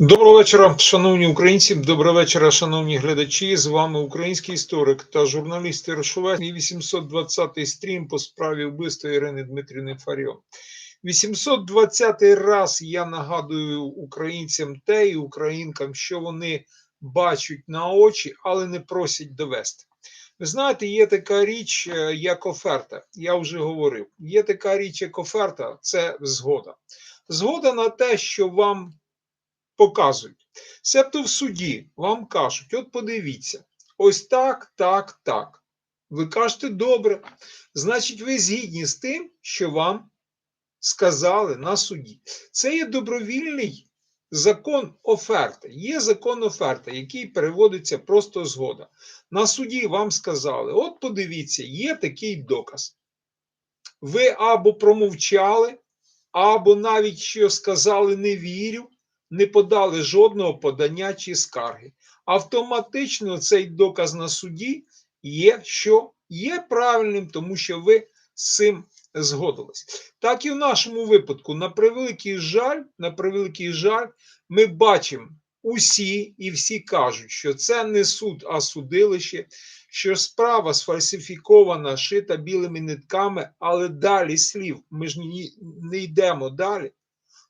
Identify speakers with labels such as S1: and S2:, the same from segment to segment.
S1: Доброго вечора, шановні українці. Доброго вечора, шановні глядачі. З вами український історик та журналіст Ірошовець. Мій 820-й стрім по справі вбивства Ірини Дмитрівни Фаріон. 820 раз я нагадую українцям те і українкам, що вони бачать на очі, але не просять довести. Ви знаєте, є така річ, е, як оферта. Я вже говорив. Є така річ, як оферта це згода. Згода на те, що вам показують. Себто в суді вам кажуть: от подивіться, ось так, так, так. Ви кажете добре. Значить, ви згідні з тим, що вам сказали на суді. Це є добровільний закон оферти. Є закон оферти, який переводиться просто згода. На суді вам сказали: от подивіться, є такий доказ. Ви або промовчали, або навіть що сказали не вірю не подали жодного подання чи скарги. Автоматично цей доказ на суді є, що є правильним, тому що ви з цим згодились. Так і в нашому випадку, на превеликий жаль, на превеликий жаль, ми бачимо усі і всі кажуть, що це не суд, а судилище, що справа сфальсифікована, шита білими нитками, але далі слів. Ми ж не йдемо далі.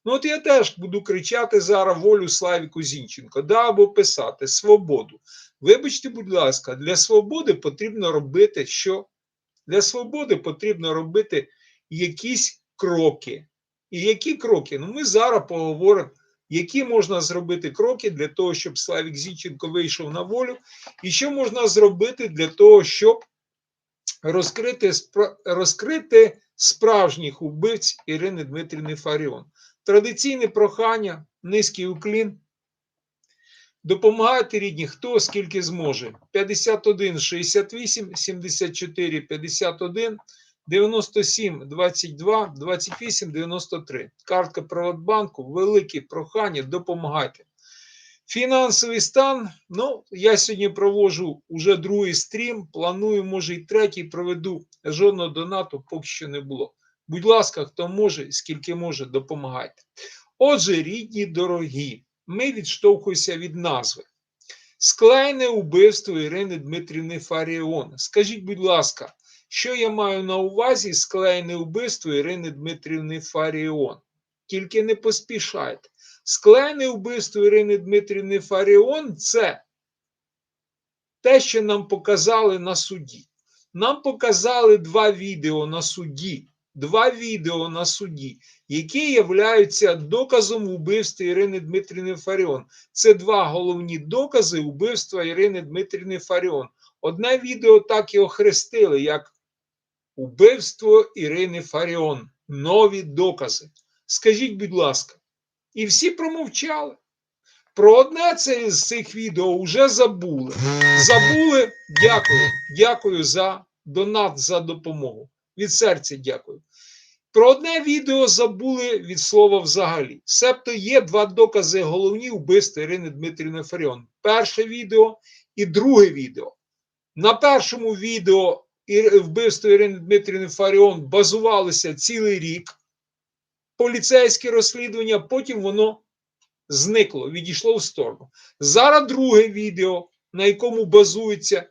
S1: Ну, от я теж буду кричати зараз волю Славіку Зінченко, да, або писати свободу. Вибачте, будь ласка, для свободи потрібно робити що? Для свободи потрібно робити якісь кроки. І які кроки? Ну, ми зараз поговоримо, які можна зробити кроки для того, щоб Славік Зінченко вийшов на волю, і що можна зробити для того, щоб розкрити розкрити справжніх убивць Ірини Дмитрівни Фаріон. Традиційне прохання, низький уклін. Допомагайте рідні, хто скільки зможе. 51 68 74 51 97 22 28 93. Картка Приватбанку, велике прохання, допомагайте. Фінансовий стан. Ну, я сьогодні проводжу уже другий стрім. Планую, може, і третій проведу. Жодного донату поки що не було. Будь ласка, хто може, скільки може, допомагайте. Отже, рідні дорогі, ми відштовхуємося від назви. Склейне убивство Ірини Дмитрівни Фаріон. Скажіть, будь ласка, що я маю на увазі склейне убивство Ірини Дмитрівни Фаріон? Тільки не поспішайте. Склейне убивство Ірини Дмитрівни Фаріон це те, що нам показали на суді. Нам показали два відео на суді два відео на суді, які являються доказом вбивства Ірини Дмитрівни Фаріон. Це два головні докази вбивства Ірини Дмитрівни Фаріон. Одне відео так і охрестили, як убивство Ірини Фаріон. Нові докази. Скажіть, будь ласка, і всі промовчали. Про одне це з цих відео вже забули. Забули, дякую. Дякую за донат за допомогу. Від серця дякую. Про одне відео забули від слова взагалі. Себто є два докази головні вбивства Ірини Дмитрівни Фаріон. Перше відео і друге відео. На першому відео вбивство Ірини Дмитрівни Фаріон базувалося цілий рік. Поліцейське розслідування, потім воно зникло, відійшло в сторону. Зараз друге відео, на якому базується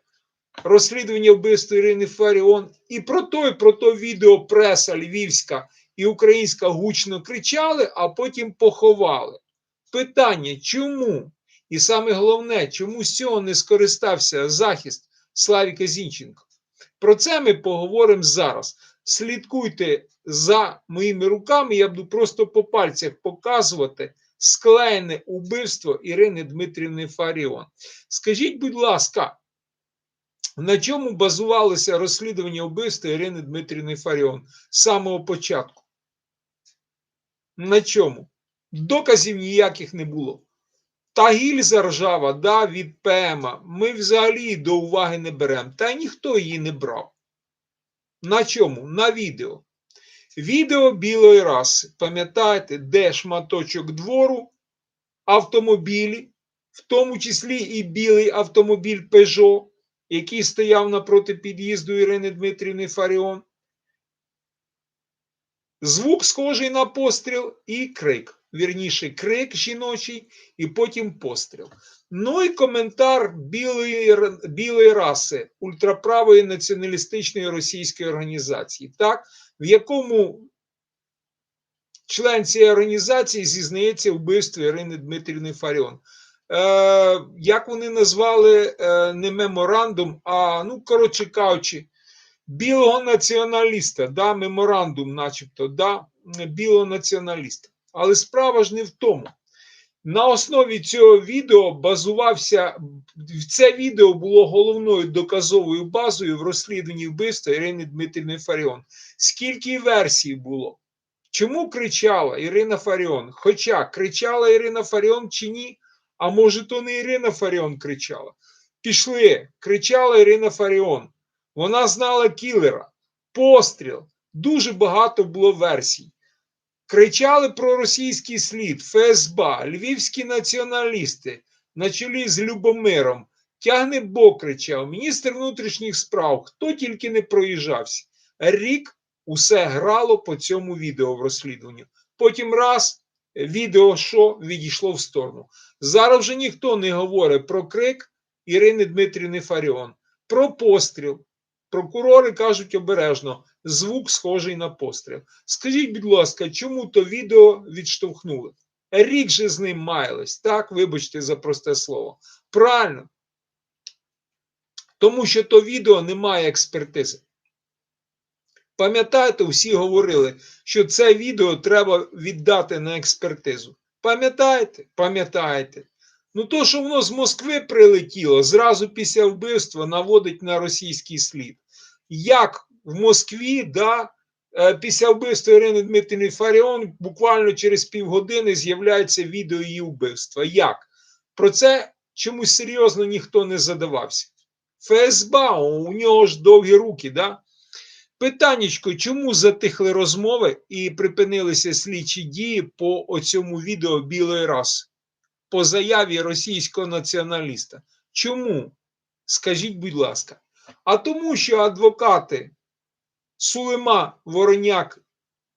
S1: розслідування вбивства Ірини Фаріон, і про то, і про то відео преса львівська і українська гучно кричали, а потім поховали. Питання, чому? І саме головне, чому з цього не скористався захист Славіка Зінченко? Про це ми поговоримо зараз. Слідкуйте за моїми руками, я буду просто по пальцях показувати склеєне убивство Ірини Дмитрівни Фаріон. Скажіть, будь ласка, на чому базувалося розслідування вбивства Ірини Дмитрівни Фаріон з самого початку? На чому? Доказів ніяких не було. Та гільза ржава да, від ПМа ми взагалі до уваги не беремо. Та ніхто її не брав. На чому? На відео. Відео білої раси. Пам'ятаєте, де шматочок двору, автомобілі, в тому числі і білий автомобіль Peugeot який стояв напроти під'їзду Ірини Дмитрівни Фаріон. Звук схожий на постріл і крик. Вірніше, крик жіночий, і потім постріл. Ну і коментар білої, білої раси ультраправої націоналістичної російської організації, так, в якому член цієї організації зізнається вбивстві Ірини Дмитрівни Фаріон. Е, як вони назвали е, не меморандум, а ну, коротше кажучи, білого націоналіста, да, меморандум, начебто, да, білого націоналіста. Але справа ж не в тому. На основі цього відео базувався це відео було головною доказовою базою в розслідуванні вбивства Ірини Дмитрівни Фаріон. Скільки версій було? Чому кричала Ірина Фаріон? Хоча кричала Ірина Фаріон чи ні? А може, то не Ірина Фаріон кричала? Пішли, кричала Ірина Фаріон. Вона знала кілера, постріл. Дуже багато було версій. Кричали про російський слід, ФСБ, львівські націоналісти на чолі з Любомиром. Тягне Бог кричав, міністр внутрішніх справ, хто тільки не проїжджався. Рік усе грало по цьому відео в розслідуванні. Потім раз відео що відійшло в сторону. Зараз вже ніхто не говорить про крик Ірини Дмитрівни Фаріон, про постріл. Прокурори кажуть обережно, звук схожий на постріл. Скажіть, будь ласка, чому то відео відштовхнули? Рік же з ним маялись, так, вибачте за просте слово. Правильно. Тому що то відео не має експертизи. Пам'ятаєте, всі говорили, що це відео треба віддати на експертизу. Пам'ятаєте? Пам'ятаєте. Ну, то, що воно з Москви прилетіло, зразу після вбивства наводить на російський слід. Як в Москві, да, е, після вбивства Ірини Дмитрівни Фаріон, буквально через півгодини з'являється відео її вбивства. Як? Про це чомусь серйозно ніхто не задавався. ФСБ, у нього ж довгі руки, да? Питаннячко, чому затихли розмови і припинилися слідчі дії по оцьому відео білої раси? По заяві російського націоналіста. Чому? Скажіть, будь ласка. А тому, що адвокати Сулема, Вороняк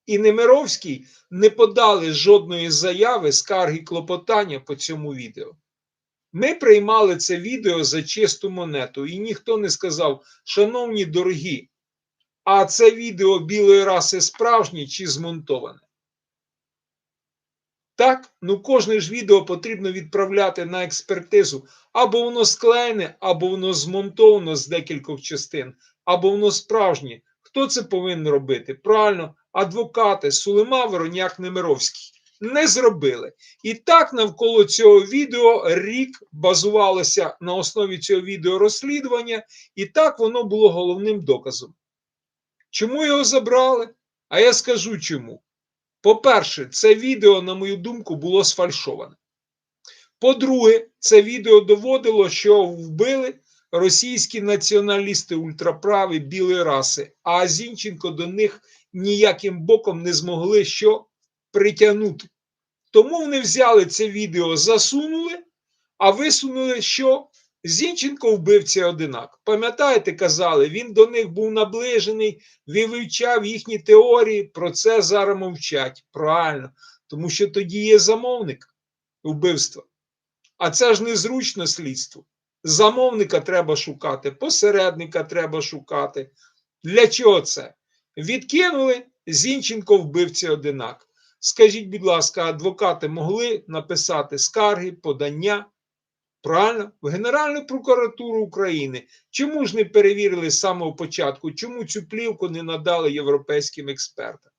S1: і Немировський не подали жодної заяви, скарги, клопотання по цьому відео. Ми приймали це відео за чисту монету, і ніхто не сказав, шановні дорогі, а це відео білої раси справжнє чи змонтоване. Так, ну кожне ж відео потрібно відправляти на експертизу. Або воно склеєне, або воно змонтовано з декількох частин, або воно справжнє. Хто це повинен робити? Правильно, адвокати Сулема, Вороняк, Немировський. Не зробили. І так навколо цього відео рік базувалося на основі цього відео розслідування, і так воно було головним доказом. Чому його забрали? А я скажу чому. По-перше, це відео, на мою думку, було сфальшоване. По-друге, це відео доводило, що вбили російські націоналісти ультраправі білої раси, а Зінченко до них ніяким боком не змогли що притягнути. Тому вони взяли це відео, засунули, а висунули, що Зінченко вбивця одинак. Пам'ятаєте, казали, він до них був наближений, він вивчав їхні теорії, про це зараз мовчать. Правильно, тому що тоді є замовник вбивства. А це ж незручно слідство. Замовника треба шукати, посередника треба шукати. Для чого це? Відкинули Зінченко вбивця одинак. Скажіть, будь ласка, адвокати могли написати скарги, подання? Правильно, в Генеральну прокуратуру України. Чому ж не перевірили з самого початку? Чому цю плівку не надали європейським експертам?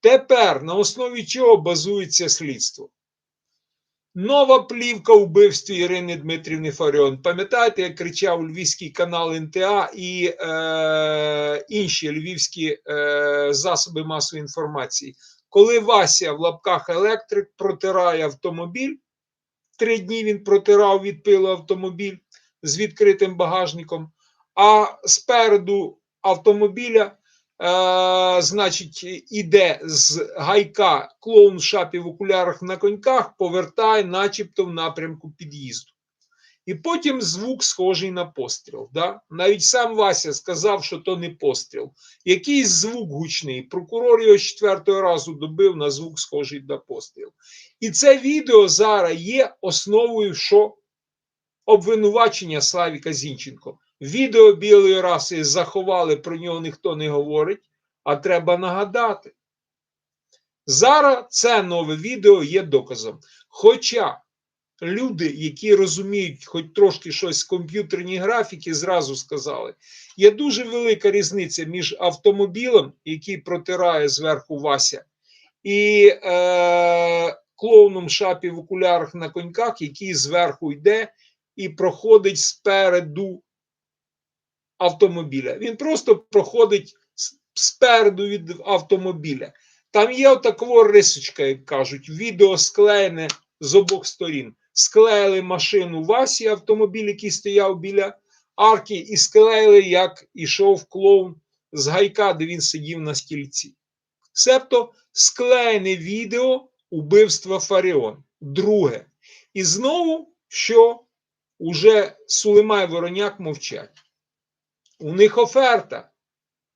S1: Тепер на основі чого базується слідство? Нова плівка вбивстві Ірини Дмитрівни Фаріон. Пам'ятаєте, як кричав львівський канал НТА і е, інші львівські е, засоби масової інформації? Коли Вася в лапках електрик протирає автомобіль, три дні він протирав від пилу автомобіль з відкритим багажником, а спереду автомобіля, е, значить, іде з гайка клоун в шапі в окулярах на коньках, повертає, начебто, в напрямку під'їзду. І потім звук схожий на постріл. Да? Навіть сам Вася сказав, що то не постріл. Якийсь звук гучний. Прокурор його четвертого разу добив на звук схожий на постріл. І це відео зараз є основою що? обвинувачення Славіка Зінченко. Відео білої раси заховали, про нього ніхто не говорить, а треба нагадати. Зараз це нове відео є доказом. Хоча люди, які розуміють хоч трошки щось з комп'ютерній графіки, зразу сказали, є дуже велика різниця між автомобілем, який протирає зверху Вася, і е, клоуном шапі в окулярах на коньках, який зверху йде і проходить спереду автомобіля. Він просто проходить спереду від автомобіля. Там є отакова рисочка, як кажуть, відео склеєне з обох сторін. Склеїли машину Васі, автомобіль, який стояв біля арки, і склеїли, як ішов клоун з гайка, де він сидів на стільці. Себто склеєне відео убивства Фаріон. Друге. І знову, що уже Сулеймай Вороняк мовчать. У них оферта.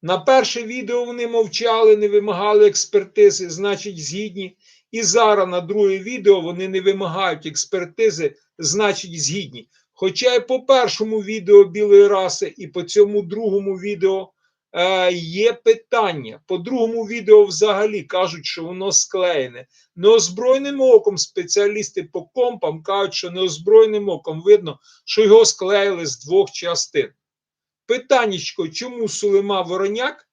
S1: На перше відео вони мовчали, не вимагали експертизи, значить, згідні. І зараз на друге відео вони не вимагають експертизи, значить, згідні. Хоча і по першому відео білої раси, і по цьому другому відео е, є питання. По другому відео взагалі кажуть, що воно склеєне. Неозброєним оком спеціалісти по компам кажуть, що неозброєним оком видно, що його склеїли з двох частин. Питаннячко, чому Сулейма Вороняк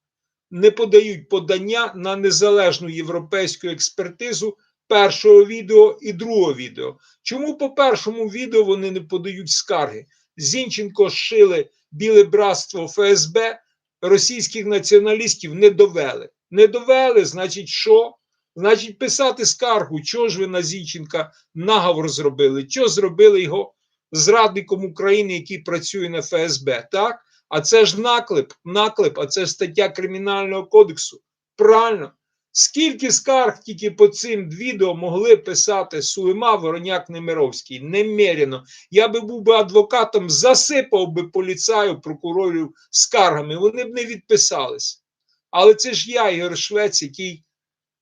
S1: не подають подання на незалежну європейську експертизу першого відео і другого відео? Чому по першому відео вони не подають скарги? Зінченко шили біле братство ФСБ, російських націоналістів не довели. Не довели, значить, що? Значить, писати скаргу, чого ж ви на Зінченка наговор зробили? Чого зробили його зрадником України, який працює на ФСБ? Так? А це ж наклеп, наклеп, а це ж стаття Кримінального кодексу. Правильно. Скільки скарг тільки по цим відео могли писати Сулейма, Вороняк, Немировський? Немерено. Я би був би адвокатом, засипав би поліцаю, прокурорів скаргами. Вони б не відписались. Але це ж я, Ігор Швець, який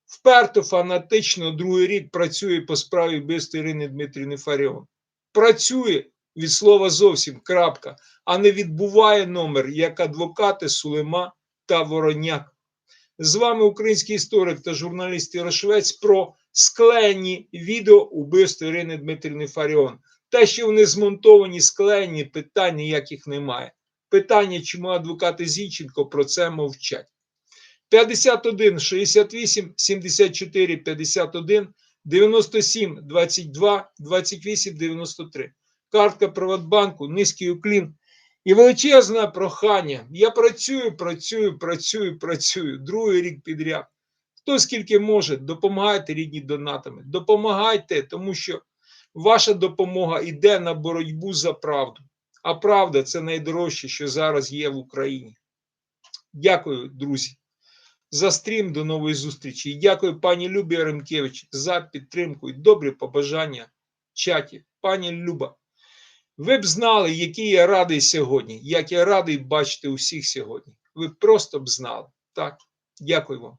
S1: вперто фанатично другий рік працює по справі вбивства Ірини Дмитрівни Фаріон. Працює від слова зовсім крапка, а не відбуває номер як адвокати Сулема та Вороняк. З вами український історик та журналіст Ярошвець про склеєні відео убивства Ірини Дмитрівни Фаріон. Те, що вони змонтовані, склеєні, питань ніяких немає. Питання, чому адвокати Зінченко про це мовчать. 51 68 74 51 97 22 28 93. Картка Приватбанку, низький уклін. І величезне прохання. Я працюю, працюю, працюю, працюю. Другий рік підряд. Хто скільки може, допомагайте рідні донатами. Допомагайте, тому що ваша допомога йде на боротьбу за правду. А правда це найдорожче, що зараз є в Україні. Дякую, друзі, за стрім. До нової зустрічі. І дякую пані Любі Яремкевич за підтримку і добрі побажання в чаті. Пані Люба. Ви б знали, який я радий сьогодні, як я радий бачити усіх сьогодні. Ви просто б знали. Так, дякую вам.